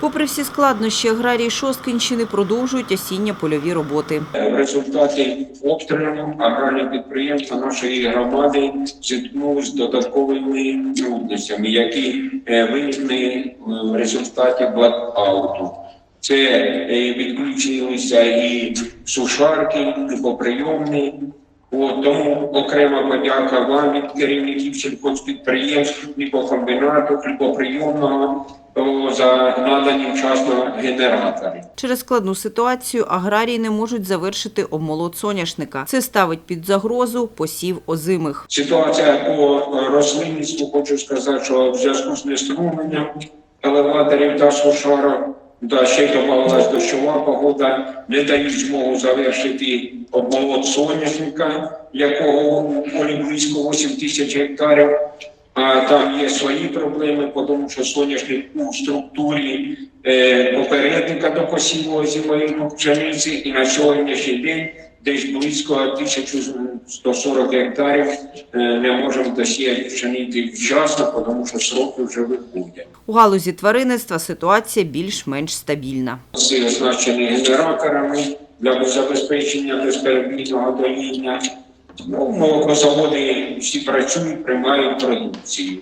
Попри всі складнощі, аграрії Шосткинщини продовжують осінньо-польові роботи. В результаті обстрілу аграрні підприємства нашої громади зіткнулися з додатковими трудностями, які е, виникли е, в результаті блокауту. Це е, відключилися і сушарки, і поприйомні. От, тому окрема подяка вам від керівників сільхозпідприємств, хлібокомбінату, хлібоприйомного о, за надані вчасно генератори. Через складну ситуацію аграрії не можуть завершити обмолот соняшника. Це ставить під загрозу посів озимих. Ситуація по рослинництву, хочу сказати, що в зв'язку з неструмленням елеваторів та сушарок, да, ще й додавалась дощова погода, не дають змогу завершити обмолот соняшника, якого полі близько 8 тисяч гектарів. А там є свої проблеми, тому що соняшник у структурі е, попередника до посіву зимової пшениці, і на сьогоднішній день десь близько 1140 гектарів е, не можемо досіяти пшениці вчасно, тому що сроки вже виходять. У галузі тваринництва ситуація більш-менш стабільна. Всі оснащені генераторами для забезпечення безперебійного доїння. Ну, молокозаводи всі працюють, приймають продукцію.